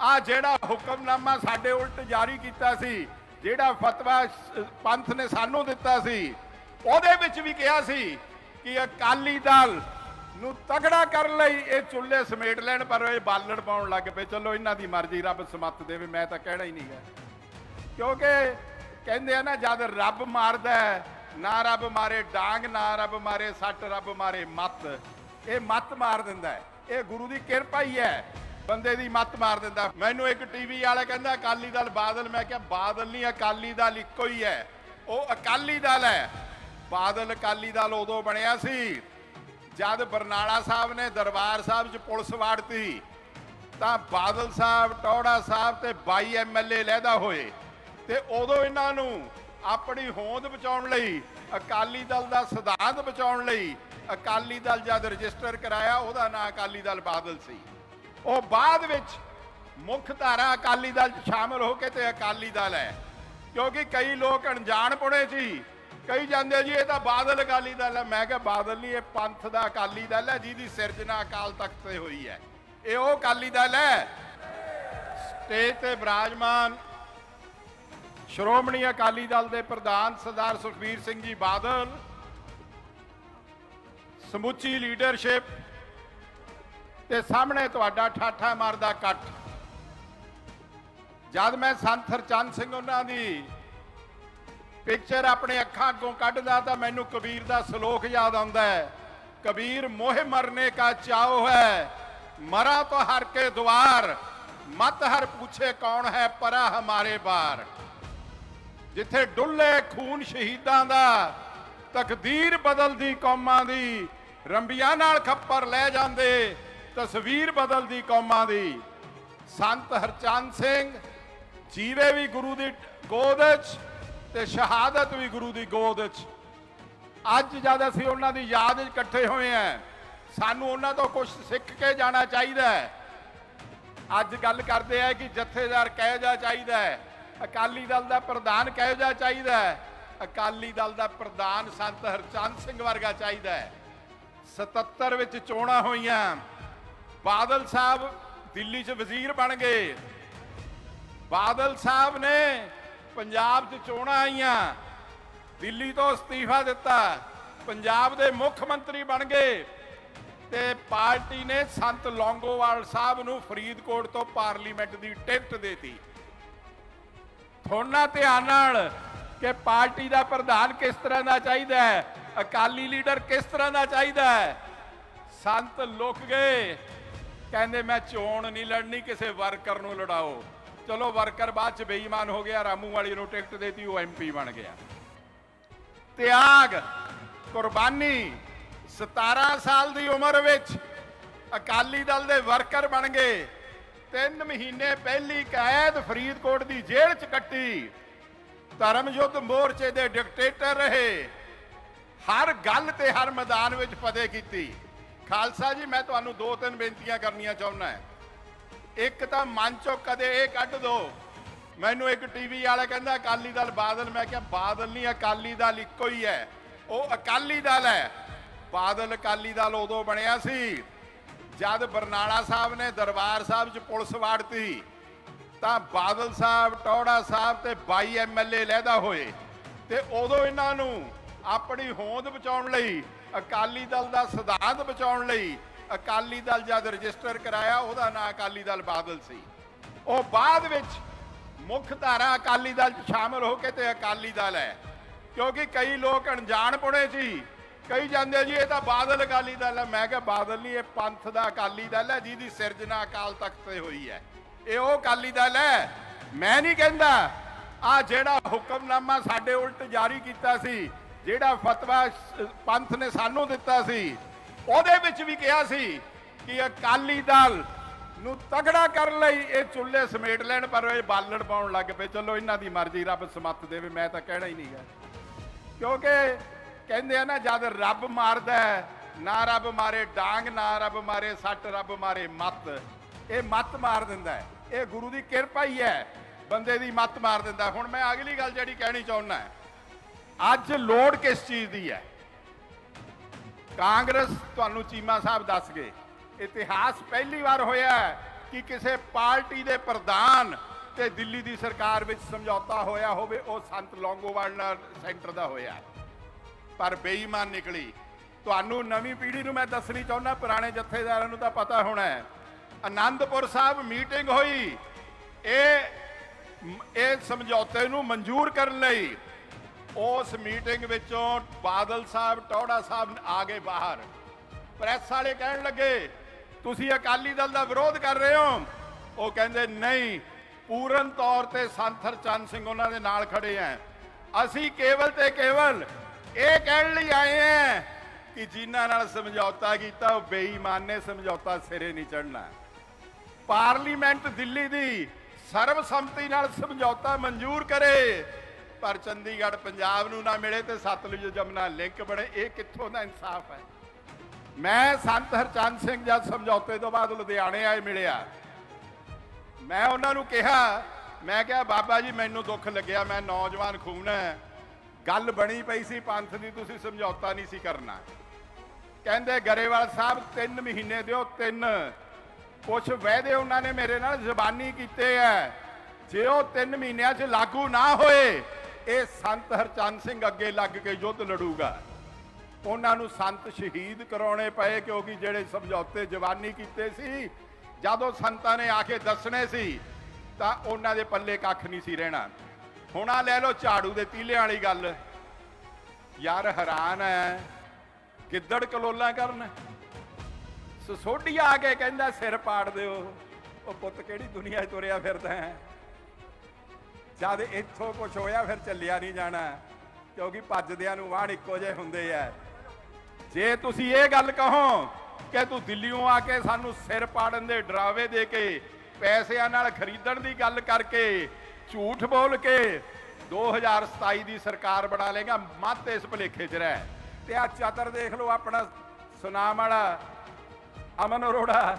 ਆ ਜਿਹੜਾ ਹੁਕਮਨਾਮਾ ਸਾਡੇ ਉਲਟ ਜਾਰੀ ਕੀਤਾ ਸੀ, ਜਿਹੜਾ ਫਤਵਾ ਪੰਥ ਨੇ ਸਾਨੂੰ ਦਿੱਤਾ ਸੀ, ਉਹਦੇ ਵਿੱਚ ਵੀ ਕਿਹਾ ਸੀ ਕਿ ਅਕਾਲੀ ਦਲ ਨੂੰ ਤਗੜਾ ਕਰਨ ਲਈ ਇਹ ਚੁੱਲ੍ਹੇ ਸਮੇਟ ਲੈਣ, ਪਰ ਇਹ ਬਾਲਣ ਪਾਉਣ ਲੱਗ ਪਏ। ਚਲੋ, ਇਹਨਾਂ ਦੀ ਮਰਜ਼ੀ, ਰੱਬ ਸਮੱਤ ਦੇਵੇ, ਮੈਂ ਤਾਂ ਕਹਿਣਾ ਹੀ ਨਹੀਂ ਹੈ। ਕਿਉਂਕਿ ਕਹਿੰਦੇ ਆ ਨਾ, ਜਦ ਰੱਬ ਮਾਰਦਾ ਨਾ ਰੱਬ ਮਾਰੇ ਡਾਂਗ, ਨਾ ਰੱਬ ਮਾਰੇ ਸੱਟ, ਰੱਬ ਮਾਰੇ ਮੱਤ, ਇਹ ਮੱਤ ਮਾਰ ਦਿੰਦਾ ਹੈ। ਇਹ ਗੁਰੂ ਦੀ ਕਿਰਪਾ ਹੀ ਹੈ। ਬੰਦੇ ਦੀ ਮੱਤ ਮਾਰ ਦਿੰਦਾ। ਮੈਨੂੰ ਇੱਕ ਟੀਵੀ ਵਾਲਾ ਕਹਿੰਦਾ, ਅਕਾਲੀ ਦਲ ਬਾਦਲ। ਮੈਂ ਕਿਹਾ, ਬਾਦਲ ਨਹੀਂ, ਅਕਾਲੀ ਦਲ ਇੱਕੋ ਹੀ ਹੈ। ਉਹ ਅਕਾਲੀ ਦਲ ਹੈ। ਬਾਦਲ ਅਕਾਲੀ ਦਲ ਉਦੋਂ ਬਣਿਆ ਸੀ, ਜਦ ਬਰਨਾਲਾ ਸਾਹਿਬ ਨੇ ਦਰਬਾਰ ਸਾਹਿਬ 'ਚ ਪੁਲਿਸ ਵਾੜਤੀ। ਤਾਂ ਬਾਦਲ ਸਾਹਿਬ ਟੌੜਾ ਸਾਹਿਬ ਤੇ 22 ਐਮਐਲਏ ਲਹਿਦਾ ਹੋਏ। ਤੇ ਉਦੋਂ ਇਹਨਾਂ ਨੂੰ ਆਪਣੀ ਹੋਂਦ ਬਚਾਉਣ ਲਈ, ਅਕਾਲੀ ਦਲ ਦਾ ਸਿਧਾਂਤ ਬਚਾਉਣ ਲਈ, ਅਕਾਲੀ ਦਲ ਜਦ ਰਜਿਸਟਰ ਕਰਾਇਆ, ਉਹਦਾ ਨਾਂ ਅਕਾਲੀ ਦਲ ਬਾਦਲ ਸੀ। ਉਹ ਬਾਅਦ ਵਿੱਚ ਮੁੱਖ ਧਾਰਾ ਅਕਾਲੀ ਦਲ 'ਚ ਸ਼ਾਮਲ ਹੋ ਕੇ ਤੇ ਅਕਾਲੀ ਦਲ ਹੈ। ਕਿਉਂਕਿ ਕਈ ਲੋਕ ਅਣਜਾਣ ਪੁਣੇ ਸੀ ਕਈ ਜਾਂਦੇ ਜੀ, ਇਹ ਤਾਂ ਬਾਦਲ ਅਕਾਲੀ ਦਲ ਹੈ। ਮੈਂ ਕਿਹਾ ਬਾਦਲ ਨਹੀਂ, ਇਹ ਪੰਥ ਦਾ ਅਕਾਲੀ ਦਲ ਹੈ, ਜਿਹਦੀ ਸਿਰਜਣਾ ਅਕਾਲ ਤਖਤ ਤੇ ਹੋਈ ਹੈ। ਇਹ ਉਹ ਅਕਾਲੀ ਦਲ ਹੈ। ਸਟੇਜ ਤੇ ਬਿਰਾਜਮਾਨ ਸ਼੍ਰੋਮਣੀ ਅਕਾਲੀ ਦਲ ਦੇ ਪ੍ਰਧਾਨ ਸਰਦਾਰ ਸੁਖਬੀਰ ਸਿੰਘ ਜੀ ਬਾਦਲ, ਸਮੁੱਚੀ ਲੀਡਰਸ਼ਿਪ ਤੇ ਸਾਹਮਣੇ ਤੁਹਾਡਾ ਠਾਠਾ ਮਾਰਦਾ ਇਕੱਠ। ਜਦ ਮੈਂ ਸੰਤ ਹਰਚੰਦ ਸਿੰਘ ਉਹਨਾਂ ਦੀ ਪਿਕਚਰ ਆਪਣੇ ਅੱਖਾਂ ਅੱਗੋਂ ਕੱਢਦਾ ਤਾਂ ਮੈਨੂੰ ਕਬੀਰ ਦਾ ਸ਼ਲੋਕ ਯਾਦ ਆਉਂਦਾ ਹੈ। ਕਬੀਰ ਮੋਹ ਮਰਨੇ ਕਾ ਚਾਉ ਹੈ, ਮਰਾ ਤਾਂ ਹਰ ਕੇ ਦੁਆਰ, ਮਤ ਹਰ ਪੁੱਛੇ ਕੌਣ ਹੈ ਪਰਾ ਹਮਾਰੇ ਬਾਰ। ਜਿੱਥੇ ਡੁੱਲੇ ਖੂਨ ਸ਼ਹੀਦਾਂ ਦਾ, ਤਕਦੀਰ ਬਦਲਦੀ ਕੌਮਾਂ ਦੀ, ਰੰਬੀਆਂ ਨਾਲ ਖੱਪਰ ਲੈ ਜਾਂਦੇ ਤਸਵੀਰ ਬਦਲਦੀ ਕੌਮਾਂ ਦੀ। ਸੰਤ ਹਰਚੰਦ ਸਿੰਘ ਜੀਵੇ ਵੀ ਗੁਰੂ ਦੀ ਗੋਦ 'ਚ ਤੇ ਸ਼ਹਾਦਤ ਵੀ ਗੁਰੂ ਦੀ ਗੋਦ 'ਚ ਅੱਜ ਜਦ ਅਸੀਂ ਉਹਨਾਂ ਦੀ ਯਾਦ 'ਚ ਇਕੱਠੇ ਹੋਏ ਆਂ ਸਾਨੂੰ ਉਹਨਾਂ ਤੋਂ ਕੁਝ ਸਿੱਖ ਕੇ ਜਾਣਾ ਚਾਹੀਦਾ ਹੈ। ਅੱਜ ਗੱਲ ਕਰਦੇ ਆ ਕਿ ਜਥੇਦਾਰ ਕਿਹੋ ਜਿਹਾ ਚਾਹੀਦਾ ਹੈ, ਅਕਾਲੀ ਦਲ ਦਾ ਪ੍ਰਧਾਨ ਕਿਹੋ ਜਿਹਾ ਚਾਹੀਦਾ ਹੈ, ਅਕਾਲੀ ਦਲ ਦਾ ਪ੍ਰਧਾਨ ਸੰਤ ਹਰਚੰਦ ਸਿੰਘ ਵਰਗਾ ਚਾਹੀਦਾ ਹੈ। 77 ਵਿੱਚ ਚੋਣਾਂ ਹੋਈਆਂ। ਬਾਦਲ ਸਾਹਿਬ ਦਿੱਲੀ 'ਚ ਵਜ਼ੀਰ ਬਣ ਗਏ। ਬਾਦਲ ਸਾਹਿਬ ਨੇ ਪੰਜਾਬ 'ਚ ਚੋਣਾਂ ਆਈਆਂ। ਦਿੱਲੀ ਤੋਂ ਅਸਤੀਫਾ ਦਿੱਤਾ। ਪੰਜਾਬ ਦੇ ਮੁੱਖ ਮੰਤਰੀ ਬਣ ਗਏ। ਤੇ ਪਾਰਟੀ ਨੇ ਸੰਤ ਲੌਂਗੋਵਾਲ ਸਾਹਿਬ ਨੂੰ ਫਰੀਦਕੋਟ ਤੋਂ ਪਾਰਲੀਮੈਂਟ ਦੀ ਟਿਕਟ ਦੇਤੀ। ਥੋੜਾ ਧਿਆਨ ਨਾਲ ਕਿ ਪਾਰਟੀ ਦਾ ਪ੍ਰਧਾਨ ਕਿਸ ਤਰ੍ਹਾਂ ਦਾ ਚਾਹੀਦਾ ਹੈ, ਅਕਾਲੀ ਲੀਡਰ ਕਿਸ ਤਰ੍ਹਾਂ ਦਾ ਚਾਹੀਦਾ ਹੈ। ਸੰਤ ਲੁਕ ਗਏ। ਕਹਿੰਦੇ, ਮੈਂ ਚੋਣ ਨਹੀਂ ਲੜਨੀ, ਕਿਸੇ ਵਰਕਰ ਨੂੰ ਲੜਾਓ। ਚਲੋ, ਵਰਕਰ ਬਾਅਦ ਚ ਬੇਈਮਾਨ ਹੋ ਗਿਆ, ਰਾਮੂ ਵਾਲੀ ਨੂੰ ਟਿਕਟ ਦੇਤੀ, ਉਹ ਐਮਪੀ ਬਣ ਗਿਆ। ਤਿਆਗ, ਕੁਰਬਾਨੀ 17 ਸਾਲ ਦੀ ਉਮਰ ਵਿੱਚ ਅਕਾਲੀ ਦਲ ਦੇ ਵਰਕਰ ਬਣ ਗਏ। ਤਿੰਨ ਮਹੀਨੇ ਪਹਿਲੀ ਕੈਦ ਫਰੀਦਕੋਟ ਦੀ ਜੇਲ੍ਹ 'ਚ ਕੱਟੀ। ਧਰਮ ਯੁੱਧ ਮੋਰਚੇ ਦੇ ਡਿਕਟੇਟਰ ਰਹੇ। ਹਰ ਗੱਲ ਤੇ ਹਰ ਮੈਦਾਨ ਵਿੱਚ ਫਤਿਹ ਕੀਤੀ। ਖਾਲਸਾ ਜੀ, ਮੈਂ ਤੁਹਾਨੂੰ ਦੋ ਤਿੰਨ ਬੇਨਤੀਆਂ ਕਰਨੀਆਂ ਚਾਹੁੰਦਾ ਹਾਂ। ਇੱਕ ਤਾਂ ਮਨ ਚੋਂ ਕਦੇ ਇਹ ਕੱਢ ਦਿਓ ਮੈਨੂੰ ਇੱਕ ਟੀਵੀ ਵਾਲਾ ਕਹਿੰਦਾ, ਅਕਾਲੀ ਦਲ ਬਾਦਲ। ਮੈਂ ਕਿਹਾ, ਬਾਦਲ ਨਹੀਂ, ਅਕਾਲੀ ਦਲ ਇੱਕੋ ਹੀ ਹੈ। ਉਹ ਅਕਾਲੀ ਦਲ ਹੈ। ਬਾਦਲ ਅਕਾਲੀ ਦਲ ਉਦੋਂ ਬਣਿਆ ਸੀ, ਜਦ ਬਰਨਾਲਾ ਸਾਹਿਬ ਨੇ ਦਰਬਾਰ ਸਾਹਿਬ 'ਚ ਪੁਲਿਸ ਵਾੜਤੀ। ਤਾਂ ਬਾਦਲ ਸਾਹਿਬ ਟੌੜਾ ਸਾਹਿਬ ਤੇ 22 ਐਮਐਲਏ ਲਹਿਦਾ ਹੋਏ। ਤੇ ਉਦੋਂ ਇਹਨਾਂ ਨੂੰ ਆਪਣੀ ਹੋਂਦ ਬਚਾਉਣ ਲਈ ਅਕਾਲੀ ਦਲ ਦਾ ਸਿਧਾਂਤ ਬਚਾਉਣ ਲਈ ਅਕਾਲੀ ਦਲ ਜਦ ਰਜਿਸਟਰ ਕਰਾਇਆ, ਉਹਦਾ ਨਾਂ ਅਕਾਲੀ ਦਲ ਬਾਦਲ ਸੀ। ਉਹ ਬਾਅਦ ਵਿੱਚ ਮੁੱਖ ਧਾਰਾ ਅਕਾਲੀ ਦਲ 'ਚ ਸ਼ਾਮਲ ਹੋ ਕੇ ਤੇ ਅਕਾਲੀ ਦਲ ਹੈ। ਕਿਉਂਕਿ ਕਈ ਲੋਕ ਅਣਜਾਣ ਪੁਣੇ ਸੀ। ਕਈ ਜਾਂਦੇ ਜੀ, ਇਹ ਤਾਂ ਬਾਦਲ ਅਕਾਲੀ ਦਲ ਹੈ। ਮੈਂ ਕਿਹਾ ਬਾਦਲ ਨਹੀਂ, ਇਹ ਪੰਥ ਦਾ ਅਕਾਲੀ ਦਲ ਹੈ, ਜਿਹਦੀ ਸਿਰਜਣਾ ਅਕਾਲ ਤਖਤ ਤੇ ਹੋਈ ਹੈ। ਇਹ ਉਹ ਅਕਾਲੀ ਦਲ ਹੈ। ਮੈਂ ਨਹੀਂ ਕਹਿੰਦਾ ਆ ਜਿਹੜਾ ਹੁਕਮਨਾਮਾ ਸਾਡੇ ਉਲਟ ਜਾਰੀ ਕੀਤਾ ਸੀ ਜਿਹੜਾ ਫਤਵਾ ਪੰਥ ਨੇ ਸਾਨੂੰ ਦਿੱਤਾ ਸੀ, ਉਹਦੇ ਵਿੱਚ ਵੀ ਕਿਹਾ ਸੀ ਕਿ ਅਕਾਲੀ ਦਲ ਨੂੰ ਤਗੜਾ ਕਰਨ ਲਈ ਇਹ ਚੁੱਲ੍ਹੇ ਸਮੇਟ ਲੈਣ, ਪਰ ਇਹ ਬਾਲਣ ਪਾਉਣ ਲੱਗ ਪਏ। ਚਲੋ, ਇਹਨਾਂ ਦੀ ਮਰਜ਼ੀ, ਰੱਬ ਸਮੱਤ ਦੇਵੇ, ਮੈਂ ਤਾਂ ਕਹਿਣਾ ਹੀ ਨਹੀਂ ਹੈ। ਕਿਉਂਕਿ ਕਹਿੰਦੇ ਆ ਨਾ, ਜਦ ਰੱਬ ਮਾਰਦਾ ਨਾ ਰੱਬ ਮਾਰੇ ਡਾਂਗ, ਨਾ ਰੱਬ ਮਾਰੇ ਸੱਟ, ਰੱਬ ਮਾਰੇ ਮੱਤ। ਇਹ ਮੱਤ ਮਾਰ ਦਿੰਦਾ ਹੈ। ਇਹ ਗੁਰੂ ਦੀ ਕਿਰਪਾ ਹੀ ਹੈ। ਬੰਦੇ ਦੀ ਮੱਤ ਮਾਰ ਦਿੰਦਾ ਹੁਣ ਮੈਂ ਅਗਲੀ ਗੱਲ ਜਿਹੜੀ ਕਹਿਣੀ ਚਾਹੁੰਦਾ ਅੱਜ ਲੋੜ ਕਿਸ ਚੀਜ਼ ਦੀ ਹੈ? ਕਾਂਗਰਸ ਤੁਹਾਨੂੰ ਚੀਮਾ ਸਾਹਿਬ ਦੱਸ ਗਏ। ਇਤਿਹਾਸ ਪਹਿਲੀ ਵਾਰ ਹੋਇਆ ਕਿ ਕਿਸੇ ਪਾਰਟੀ ਦੇ ਪ੍ਰਧਾਨ ਤੇ ਦਿੱਲੀ ਦੀ ਸਰਕਾਰ ਵਿੱਚ ਸਮਝੌਤਾ ਹੋਇਆ ਹੋਵੇ, ਉਹ ਸੰਤ ਲੌਂਗੋਵਾਲ ਨਾਲ ਸੈਂਟਰ ਦਾ ਹੋਇਆ। ਪਰ ਬੇਈਮਾਨ ਨਿਕਲੀ। ਤੁਹਾਨੂੰ ਨਵੀਂ ਪੀੜ੍ਹੀ ਨੂੰ ਮੈਂ ਦੱਸਣੀ ਚਾਹੁੰਦਾ, ਪੁਰਾਣੇ ਜਥੇਦਾਰਾਂ ਨੂੰ ਤਾਂ ਪਤਾ ਹੋਣਾ ਹੈ। ਆਨੰਦਪੁਰ ਸਾਹਿਬ ਮੀਟਿੰਗ ਹੋਈ। ਇਹ ਇਹ ਸਮਝੌਤੇ ਨੂੰ ਮਨਜ਼ੂਰ ਕਰਨ ਲਈ ਉਸ ਮੀਟਿੰਗ ਵਿੱਚੋਂ ਬਾਦਲ ਸਾਹਿਬ ਟੌੜਾ ਸਾਹਿਬ ਆ ਗਏ ਬਾਹਰ। ਪ੍ਰੈਸ ਵਾਲੇ ਕਹਿਣ ਲੱਗੇ, ਤੁਸੀਂ ਅਕਾਲੀ ਦਲ ਦਾ ਵਿਰੋਧ ਕਰ ਰਹੇ ਹੋ? ਉਹ ਕਹਿੰਦੇ, ਨਹੀਂ, ਪੂਰਨ ਤੌਰ ਤੇ ਸੰਤ ਹਰਚੰਦ ਸਿੰਘ ਉਹਨਾਂ ਦੇ ਨਾਲ ਖੜੇ ਆ ਅਸੀਂ ਕੇਵਲ ਤੇ ਕੇਵਲ ਇਹ ਕਹਿਣ ਲਈ ਆਏ ਆ ਕਿ ਜਿਨ੍ਹਾਂ ਨਾਲ ਸਮਝੌਤਾ ਕੀਤਾ, ਉਹ ਬੇਈਮਾਨ ਨੇ, ਸਮਝੌਤਾ ਸਿਰੇ ਨਹੀਂ ਚੜਨਾ ਪਾਰਲੀਮੈਂਟ ਦਿੱਲੀ ਦੀ ਸਰਬਸੰਮਤੀ ਨਾਲ ਸਮਝੌਤਾ ਮਨਜ਼ੂਰ ਕਰੇ। ਪਰ ਚੰਡੀਗੜ੍ਹ ਪੰਜਾਬ ਨੂੰ ਨਾ ਮਿਲੇ ਤੇ ਸਤਲੁਜ ਜਮਨਾ ਲਿੰਕ ਬਣੇ। ਇਹ ਕਿੱਥੋਂ ਦਾ ਇਨਸਾਫ ਹੈ? ਮੈਂ ਸੰਤ ਹਰਚੰਦ ਸਿੰਘ ਜਦ ਸਮਝੌਤੇ ਤੋਂ ਬਾਅਦ ਲੁਧਿਆਣੇ ਆਏ ਮਿਲਿਆ। ਮੈਂ ਉਹਨਾਂ ਨੂੰ ਕਿਹਾ, ਮੈਂ ਕਿਹਾ, ਬਾਬਾ ਜੀ, ਮੈਨੂੰ ਦੁੱਖ ਲੱਗਿਆ, ਮੈਂ ਨੌਜਵਾਨ ਖੂਨ ਹੈ। ਗੱਲ ਬਣੀ ਪਈ ਸੀ ਪੰਥ ਦੀ, ਤੁਸੀਂ ਸਮਝੌਤਾ ਨਹੀਂ ਸੀ ਕਰਨਾ। ਕਹਿੰਦੇ, ਗਰੇਵਾਲ ਸਾਹਿਬ 3 ਮਹੀਨੇ ਦਿਓ, ਤਿੰਨ। ਕੁਝ ਵਾਅਦੇ ਉਹਨਾਂ ਨੇ ਮੇਰੇ ਨਾਲ ਜ਼ਬਾਨੀ ਕੀਤੇ ਐ। ਜੇ ਉਹ 3 ਮਹੀਨਿਆਂ 'ਚ ਲਾਗੂ ਨਾ ਹੋਏ ਇਹ ਸੰਤ ਹਰਚੰਦ ਸਿੰਘ ਅੱਗੇ ਲੱਗ ਕੇ ਯੁੱਧ ਲੜੂਗਾ। ਉਹਨਾਂ ਨੂੰ ਸੰਤ ਸ਼ਹੀਦ ਕਰਾਉਣੇ ਪਏ, ਕਿਉਂਕਿ ਜਿਹੜੇ ਸਮਝੌਤੇ ਜਵਾਨੀ ਕੀਤੇ ਸੀ, ਜਦੋਂ ਸੰਤਾਂ ਨੇ ਆ ਕੇ ਦੱਸਣੇ ਸੀ, ਤਾਂ ਉਹਨਾਂ ਦੇ ਪੱਲੇ ਕੱਖ ਨਹੀਂ ਸੀ ਰਹਿਣਾ। ਹੁਣ ਆ ਲੈ ਲਓ ਝਾੜੂ ਦੇ ਤੀਲਿਆਂ ਵਾਲੀ ਗੱਲ। ਯਾਰ ਹੈਰਾਨ ਹੈ ਕਿੱਦੜ ਕਲੋਲਾਂ ਕਰਨ। ਸਸੋਡੀਆ ਆ ਕੇ ਕਹਿੰਦਾ, ਸਿਰ ਪਾੜ ਦਿਓ। ਉਹ ਪੁੱਤ ਕਿਹੜੀ ਦੁਨੀਆ 'ਚ ਤੁਰਿਆ ਫਿਰਦਾ ਹੈ ਜਦ ਇੱਥੋਂ ਕੁਝ ਹੋਇਆ, ਫਿਰ ਚੱਲਿਆ ਨਹੀਂ ਜਾਣਾ। ਕਿਉਂਕਿ ਭੱਜਦਿਆਂ ਨੂੰ ਵਾਹਣ ਇੱਕੋ ਜਿਹੇ ਹੁੰਦੇ ਆ। ਜੇ ਤੁਸੀਂ ਇਹ ਗੱਲ ਕਹੋ ਕਿ ਤੂੰ ਦਿੱਲੀੋਂ ਆ ਕੇ ਸਾਨੂੰ ਸਿਰ ਪਾੜਨ ਦੇ ਡਰਾਵੇ ਦੇ ਕੇ ਪੈਸਿਆਂ ਨਾਲ ਖਰੀਦਣ ਦੀ ਗੱਲ ਕਰਕੇ ਝੂਠ ਬੋਲ ਕੇ 2027 ਦੀ ਸਰਕਾਰ ਬਣਾ ਲੇਗਾ ਮੱਤ ਇਸ ਭਲੇਖੇ 'ਚ ਰਹਿ। ਤੇ ਆ ਚਤਰ ਦੇਖ ਲਓ ਆਪਣਾ ਸੁਨਾਮ ਵਾਲਾ, ਅਮਨ ਅਰੋੜਾ।